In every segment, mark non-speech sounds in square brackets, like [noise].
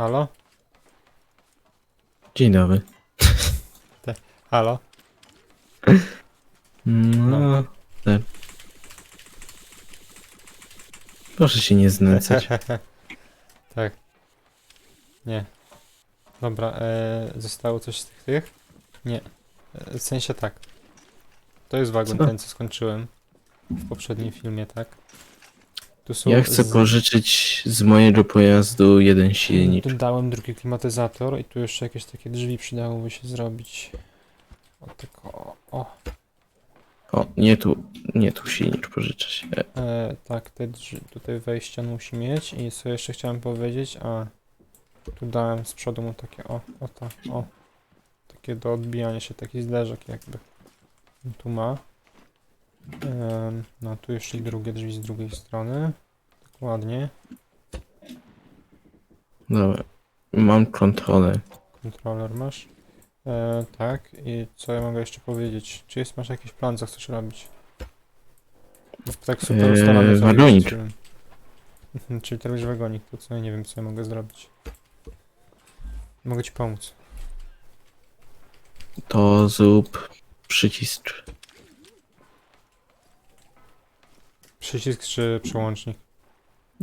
Halo? Dzień dobry. Halo? No, tak. Proszę się nie znęcać. [laughs] tak. Nie. Dobra, e, zostało coś z tych tych? Nie. E, w sensie tak. To jest wagon Co? ten, co skończyłem w poprzednim filmie, tak? Tu są Ja chcę z- pożyczyć z mojego pojazdu jeden silnik. Dodałem drugi klimatyzator i tu jeszcze jakieś takie drzwi przydałoby się zrobić. O, tak o, o. O, nie tu, nie tu silnik pożyczać. E, E, tak, te drzwi, tutaj wejście on musi mieć i co jeszcze chciałem powiedzieć, a tu dałem z przodu mu takie, o, o tak, o. Takie do odbijania się, taki zderzak jakby. Tu ma. No tu jeszcze i drugie drzwi z drugiej strony. Dokładnie. Dobra. Mam kontrolę. Kontroler masz. E, tak, i co ja mogę jeszcze powiedzieć? Czy jest, masz jakiś plan, co chcesz robić? Tak super Eee, ustalony wagonik. [laughs] Czyli ty robisz wagonik, to co ja nie wiem, co ja mogę zrobić. Mogę ci pomóc. To zrób przycisk. Przycisk czy przełącznik?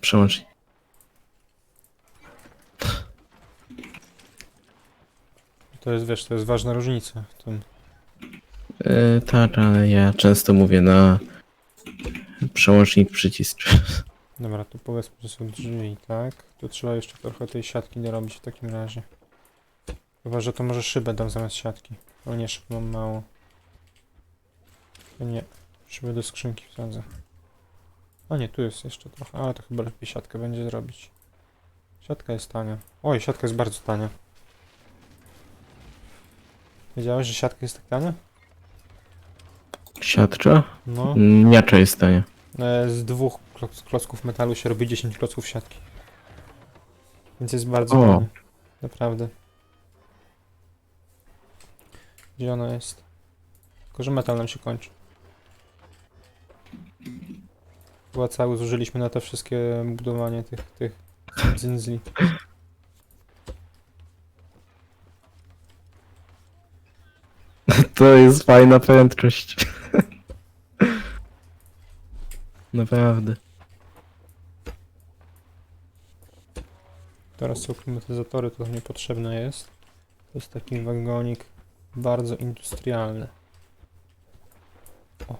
Przełącznik. To jest, wiesz, to jest ważna różnica w tym. E, tak, ale ja często mówię na przełącznik przycisk. [laughs] Dobra, tu powiedzmy, że są drzwi, tak? Tu trzeba jeszcze trochę tej siatki dorobić w takim razie. Chyba, że to może szybę dam zamiast siatki. O nie, szyb mam mało. To nie, szybę do skrzynki wsadzę. A nie, tu jest jeszcze trochę, ale to chyba lepiej siatkę będzie zrobić. Siatka jest tania. Oj, siatka jest bardzo tania. Wiedziałeś, że siatka jest tak tania? Siatka? No. Miacza jest tania. E, Z dwóch kloc klocków metalu się robi 10 klocków siatki. Więc jest bardzo O. fajnie. Naprawdę. Gdzie ona jest? Tylko, że metal nam się kończy. Chyba cały zużyliśmy na te wszystkie budowanie tych, tych dzyndzli. To jest fajna prędkość. Naprawdę. Teraz są klimatyzatory, to niepotrzebne jest. To jest taki wagonik bardzo industrialny. O,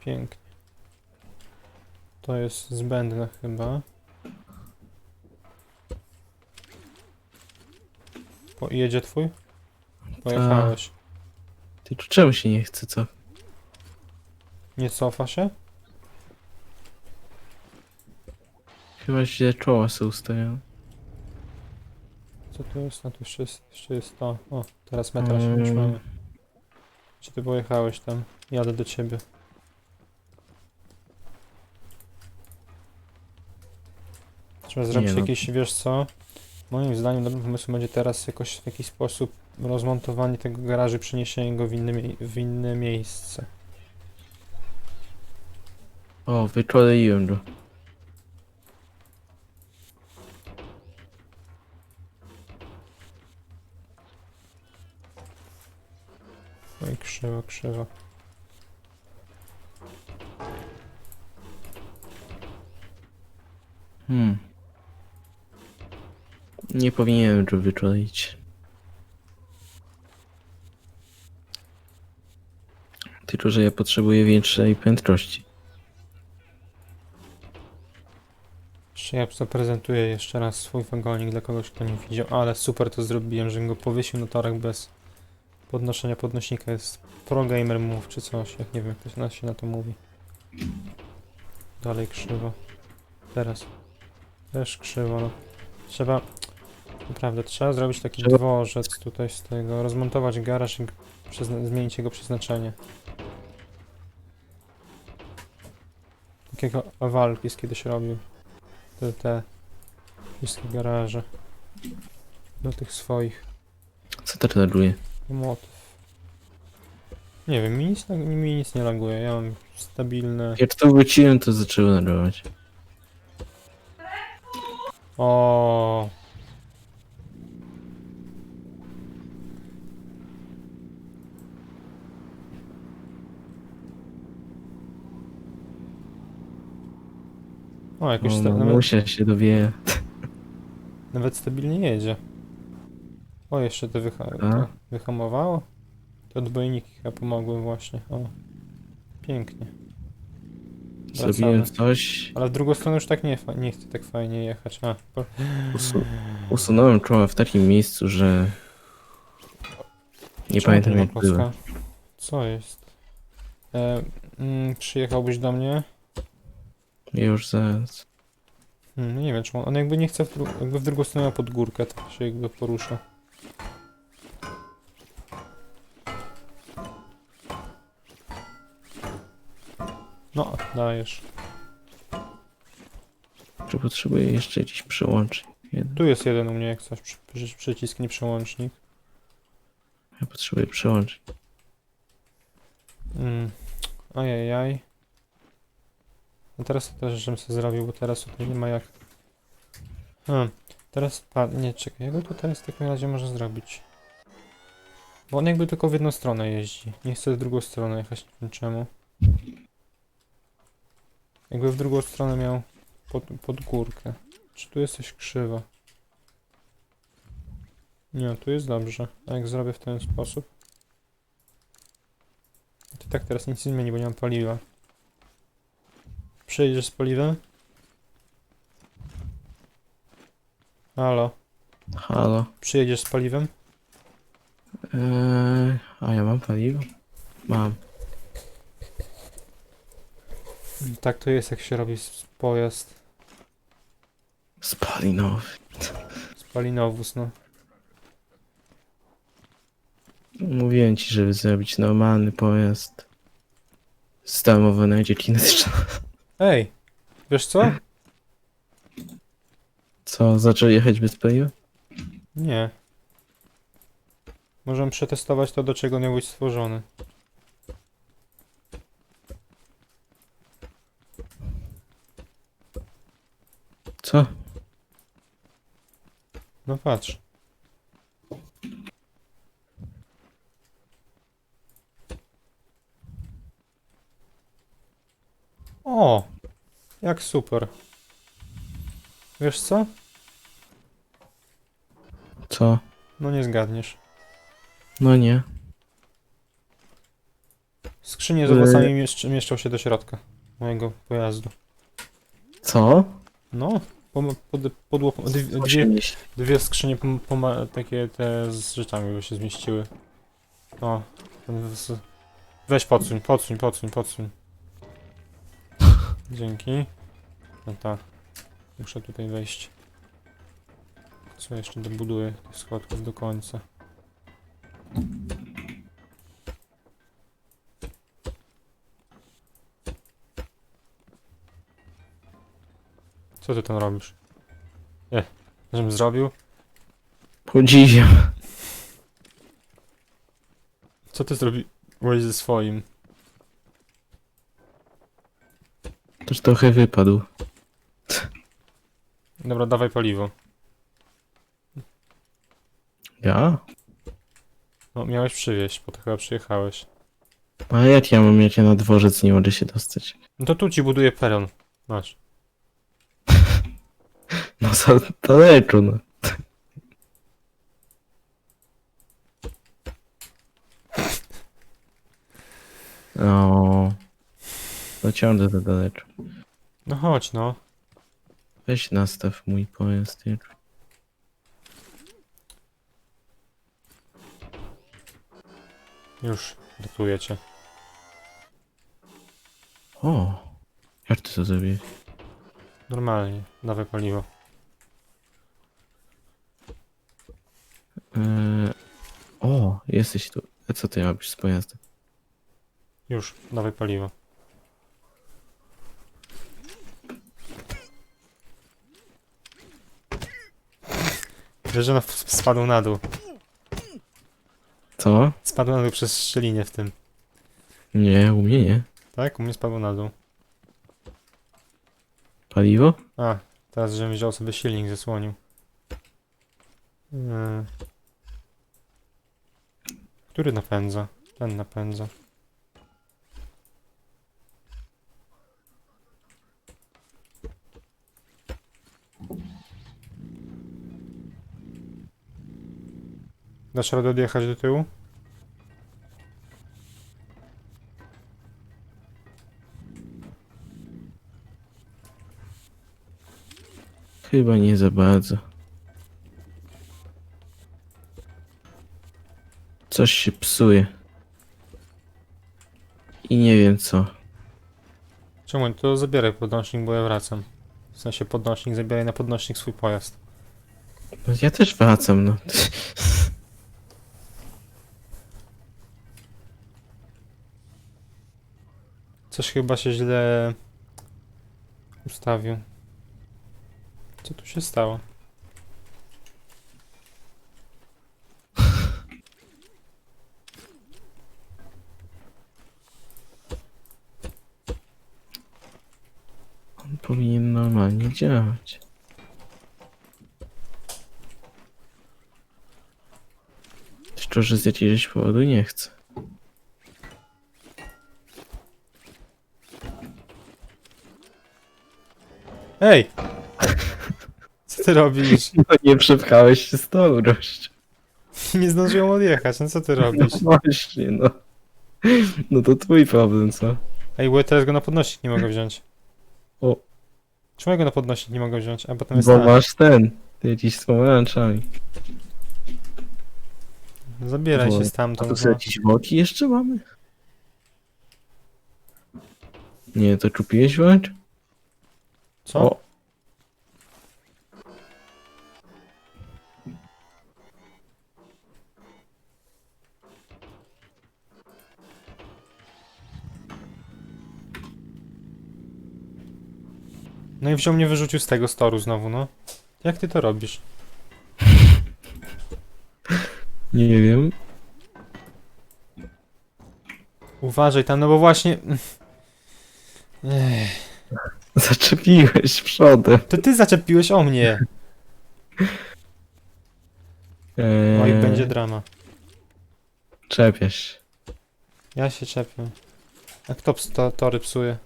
pięknie. To jest zbędne chyba. Po, jedzie twój? Pojechałeś. Ty tu czemu się nie chce, co? Nie cofa się? Chyba źle czoła są ustawione. Co tu jest? No tu jeszcze jest, jeszcze jest to. O, teraz metra się Mm. utrzymamy. Czy ty pojechałeś tam? Jadę do ciebie. Trzeba zrobić no. jakieś, wiesz co? Moim zdaniem dobrym pomysłem będzie teraz jakoś w jakiś sposób rozmontowanie tego garażu, przeniesienie go w inne, w inne miejsce. O, wykoleiłem go. Oj, krzywo, krzywo. Hmm. Nie powinienem go wykoleić. Tylko, że ja potrzebuję większej prędkości. Jeszcze ja zaprezentuję jeszcze raz swój wagonik dla kogoś, kto nie widział, ale super to zrobiłem, że go powiesił na torach bez podnoszenia podnośnika. Jest pro gamer move czy coś, jak nie wiem jak to się na to mówi. Dalej krzywo. Teraz. Też krzywo, no. Trzeba, naprawdę, trzeba zrobić taki Trzeba- dworzec tutaj z tego, rozmontować garaż i zmienić jego przeznaczenie. Takiego walki z kiedyś robił te, te wszystkie garaże do tych swoich Co to reaguje? motyw. Nie wiem, mi nic, mi nic nie laguje, ja mam stabilne... Jak to wróciłem, to zaczęło nagrywać. O, O, jakoś O, sta- nawet, mamusia się dowie. nawet stabilnie jedzie. O, jeszcze to, wyha A? to wyhamowało. Te odbojniki chyba pomogły właśnie. O, pięknie. Zrobiłem Wracamy. coś. Ale w drugą stronę już tak nie, fa- nie chce tak fajnie jechać. A, po, Usu usunąłem czoła w takim miejscu, że. Nie czemu pamiętam jak było. Co jest? E, mm, przyjechałbyś do mnie? Już zaraz. Hmm, no nie wiem, czy on, on jakby nie chce, w dru- jakby w drugą stronę pod górkę, to się jakby porusza. No, dajesz. Czy potrzebuję jeszcze gdzieś przełączyć? Jeden. Tu jest jeden u mnie, jak coś, przy, przy, przycisknij przełącznik. Ja potrzebuję przełączyć. Mm. Ajajaj. No teraz też żebym sobie zrobił, bo teraz tutaj nie ma jak. Hmm. Teraz nie czekaj, jak to teraz w takim razie można zrobić? Bo on jakby tylko w jedną stronę jeździ. Nie chce w drugą stronę jechać, nie wiem czemu. Jakby w drugą stronę miał pod, pod górkę. Czy tu jest coś krzywo? Nie, tu jest dobrze. A jak zrobię w ten sposób? To tak teraz nic nie zmieni, bo nie mam paliwa. Przejedziesz z paliwem? Halo, Halo. przyjedziesz z paliwem? Eee, a ja mam paliwo? Mam. Tak to jest, jak się robi s- pojazd. Spalinowy. Spalinowóz, no. Mówiłem ci, żeby zrobić normalny pojazd. Stamowy najdzie kinetyczny. Ej, wiesz co? Co, zaczął jechać bez paliwa? Nie. Możemy przetestować to, do czego miał być stworzony. Co? No patrz. O! Jak super. Wiesz co? Co? No nie zgadniesz. No nie. Skrzynie z Yy. owocami mieszczą, mieszczą się do środka mojego pojazdu. Co? No, pom- pod, podło, dwie, dwie, 80. dwie skrzynie pom, poma, takie te z rzeczami by się zmieściły. O, ten z... weź podsuń, podsuń, podsuń, podsuń. Dzięki. No tak. Muszę tutaj wejść. Co jeszcze dobuduję tych schodków do końca. Co ty tam robisz? Nie, żebym zrobił? Podziwiam. Co ty zrobiłeś ze swoim? Też trochę wypadł. Dobra, dawaj paliwo. Ja? No, miałeś przywieźć, bo to chyba przyjechałeś. A jak ja mam, jak ja na dworzec nie mogę się dostać? No to tu ci buduję peron. Masz. [laughs] No za daleko, no. [laughs] O, dociągnę za daleko. No chodź, no. Weź nastaw mój pojazd. jak- Już, dotuję cię. O, jak ty to zrobiłeś? Normalnie, dawaj paliwo. Eee, o, jesteś tu. A co ty robisz z pojazdem? Już, dawaj paliwo. W- spadł na dół. Co? Spadł na dół przez szczelinę w tym. Nie, u mnie nie. Tak? U mnie spadł na dół. Paliwo? A, teraz żebym wziął sobie silnik, zasłonił. Yy. Który napędza? Ten napędza. Dasz radę odjechać do tyłu? Chyba nie za bardzo. Coś się psuje. I nie wiem co. Czemu? To zabieraj podnośnik, bo ja wracam. W sensie podnośnik, zabieraj na podnośnik swój pojazd. No Ja też wracam, no. Coś chyba się źle ustawił. Co tu się stało? On powinien normalnie działać. Szczerze z jakiegoś powodu nie chcę. Ej! Co ty robisz? [laughs] No nie przepchałeś się z tą gość. Nie zdążyłem odjechać, no co ty No robisz? [laughs] właśnie, no. No to twój problem, co? Ej, bo ja teraz go na podnośnik nie mogę wziąć. O. Czemu ja go na podnośnik nie mogę wziąć? A potem jest Bo tak. masz ten. Ty jakiś z pomarańczami. Zabieraj Wo- się A stamtąd. tu No. jakieś woki jeszcze mamy? Nie, to kupiłeś włącz? Co? O. No i wziął mnie wyrzucił z tego storu znowu, no. Jak ty to robisz? Nie wiem. Uważaj tam, no bo właśnie... Ech, Zaczepiłeś przodem. to ty zaczepiłeś o mnie. Eee, Oj, będzie drama. Czepiasz się. Ja się czepię. A kto ps- to, tory psuje?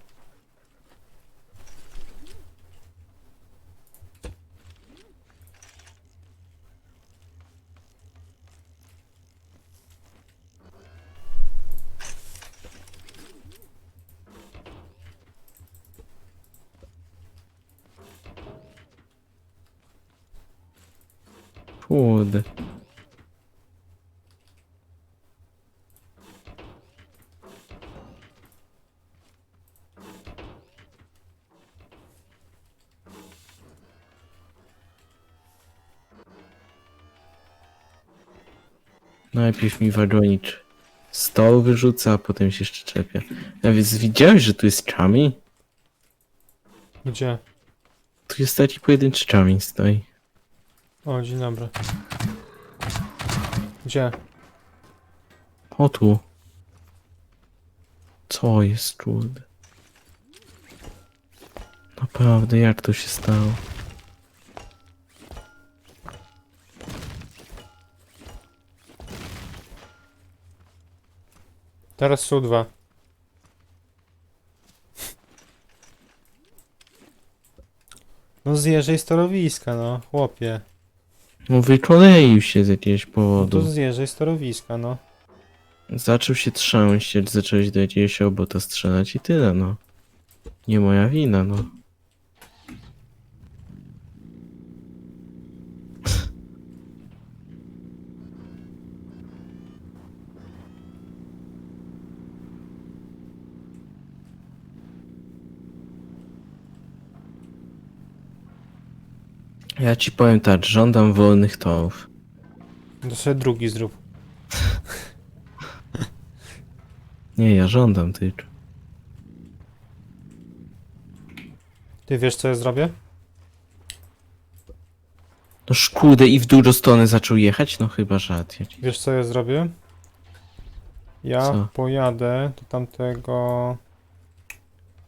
Najpierw mi wagonik stoł wyrzuca, a potem się jeszcze czepia. A więc widziałeś, że tu jest chami? Gdzie? Tu jest taki pojedynczy chami stoi. O, dzień dobry. Gdzie? O tu. Co jest kurde? Naprawdę, jak to się stało? Teraz są dwa. No zjeżdżaj z torowiska, no, chłopie. No wykoleił się z jakiegoś No to zjeżdżaj z torowiska, no. Zaczął się trząść, zacząłeś do jakiegoś obota strzelać i tyle, no. Nie moja wina, no. Ja ci powiem tak, żądam wolnych torów. To sobie drugi zrób. Nie, ja żądam tylko. Ty wiesz co ja zrobię? No szkudę i w dużo stronę zaczął jechać? No chyba żart jakiś. Wiesz co ja zrobię? Ja Co? pojadę do tamtego...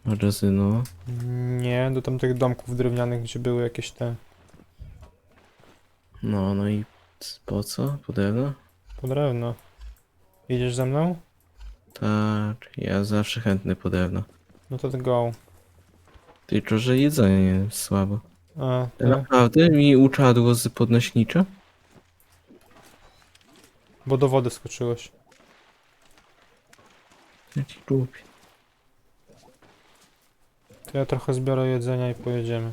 Magazynu. Nie, do tamtych domków drewnianych, gdzie były jakieś te... No, no i po co? Po drewno? po drewno. Idziesz ze mną? Tak, ja zawsze chętny po drewno. No to go. Tylko, że jedzenie jest słabo. A, to... Naprawdę mi uczadło z podnośnicza? Bo do wody skoczyłeś. Jaki głupi. To ja trochę zbiorę jedzenia i pojedziemy.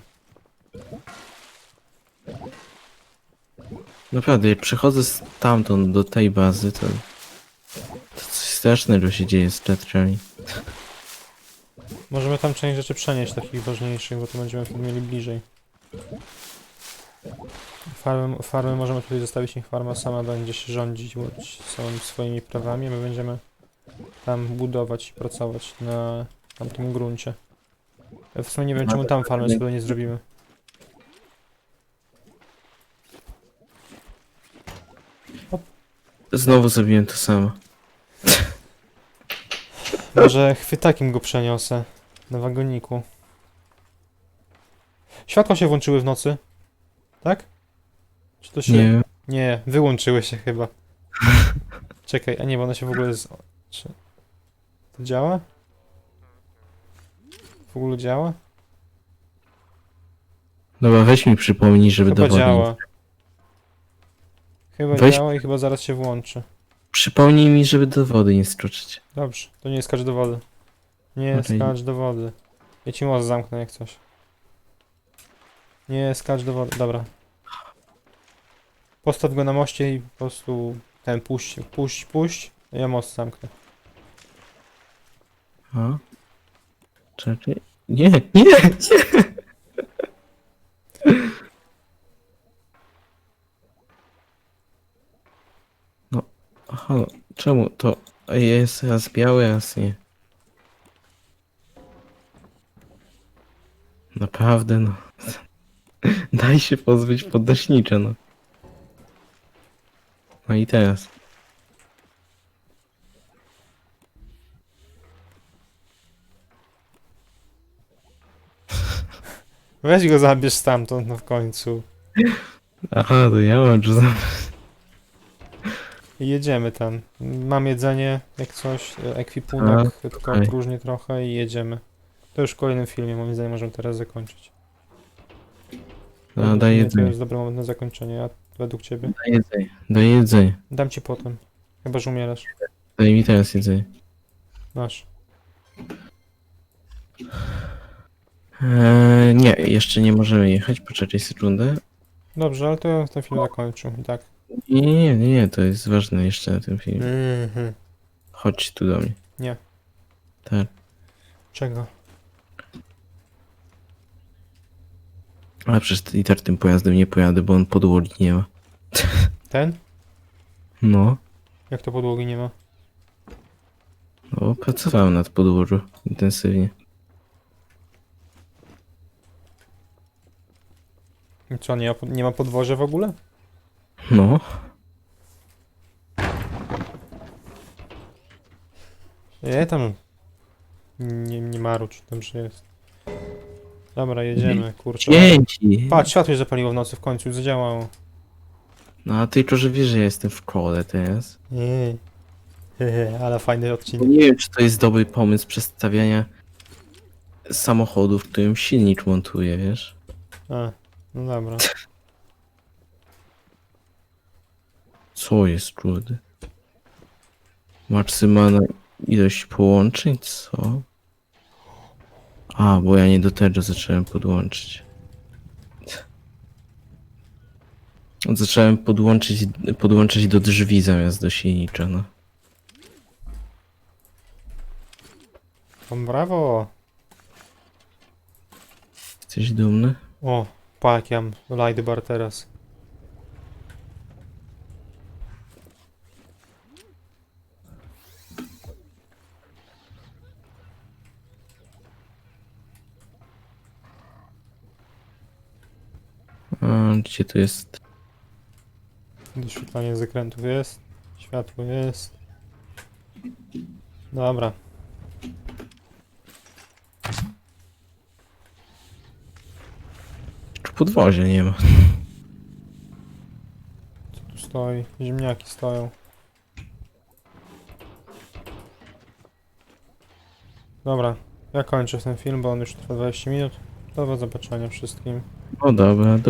Naprawdę, jak przychodzę stamtąd do tej bazy, to... To coś strasznego się dzieje z chatrami. Możemy tam część rzeczy przenieść, takich ważniejszych, bo to będziemy wtedy mieli bliżej. Farmy, farmy możemy tutaj zostawić, niech farma sama będzie się rządzić bądź samymi swoimi prawami, my będziemy tam budować i pracować na tamtym gruncie. W sumie nie wiem, czemu tam farmę sobie nie zrobimy. Znowu zrobiłem to samo. Może chwytakiem go przeniosę na wagoniku. Światła się włączyły w nocy, tak? Czy to się... Nie, Nie, wyłączyły się chyba. [laughs] Czekaj, a nie, bo one się w ogóle z... Czy... To działa? W ogóle działa? dobra, weź mi przypomnij, żeby Chyba do wody... działa. Chyba Weź- działa i chyba zaraz się włączy. Przypomnij mi, żeby do wody nie skoczyć. Dobrze, to nie skacz do wody. Nie Okej. skacz do wody. Ja ci most zamknę jak coś. Nie skacz do wody, dobra. Postaw go na moście i po prostu ten puść, puść, puść. Ja most zamknę. A? Czekaj. Nie, nie, nie! No, aha, no, czemu to jest raz biały, raz nie? Naprawdę, no. [laughs] Daj się pozbyć podnośnicza, no. No i teraz. Weź go zabierz stamtąd no w końcu. Aha, to ja mam już za... I jedziemy tam. Mam jedzenie, jak coś, e, ekwipunek, tylko okej. próżnie trochę i jedziemy. To już w kolejnym filmie, moim zdaniem, możemy teraz zakończyć. No, Według daj mnie To jedzenie. jest dobry moment na zakończenie, a według ciebie? Daj jedzenie. Daj jedzenie. Dam ci potem. Chyba, że umierasz. Daj mi teraz jedzenie. Masz. Eee, nie, jeszcze nie możemy jechać, poczekaj sekundę. Dobrze, ale to ja ten film zakończył i tak. Nie, nie, nie, nie, to jest ważne jeszcze na tym filmie. Mhm. Chodź tu do mnie. Nie. Tak. Czego? Ale przecież i tak tym pojazdem nie pojadę, bo on podłogi nie ma. Ten? No, Jak to podłogi nie ma? no pracowałem nad podłożu intensywnie. I Co, nie ma, pod- nie ma podwozia w ogóle? No, Nie, tam... Nie, nie marucz, dobrze jest. Dobra, jedziemy, kurczę. dzięki! Patrz, światło się zapaliło w nocy w końcu, zadziałało. No a tylko, że wiesz, że ja jestem w szkole teraz. Nie. Hehe, ale fajny Bo odcinek. nie wiem, czy to jest dobry pomysł przedstawiania samochodu, w którym silnik montuje, wiesz? A, no dobra. [laughs] Co jest, kurde? Maksymalna ilość połączeń, co? A, bo ja nie do tego zacząłem podłączyć. Zacząłem podłączyć, podłączyć do drzwi zamiast do silnika, no. O, brawo! Jesteś dumny? O, pak, ja mam light bar teraz. A, gdzie tu jest? Doświetlanie zakrętów jest. Światło jest. Dobra. Tu podwozia nie ma. Co tu stoi? Ziemniaki stoją. Dobra, ja kończę ten film, bo on już trwa 20 minut. Do zobaczenia wszystkim. No dobra, do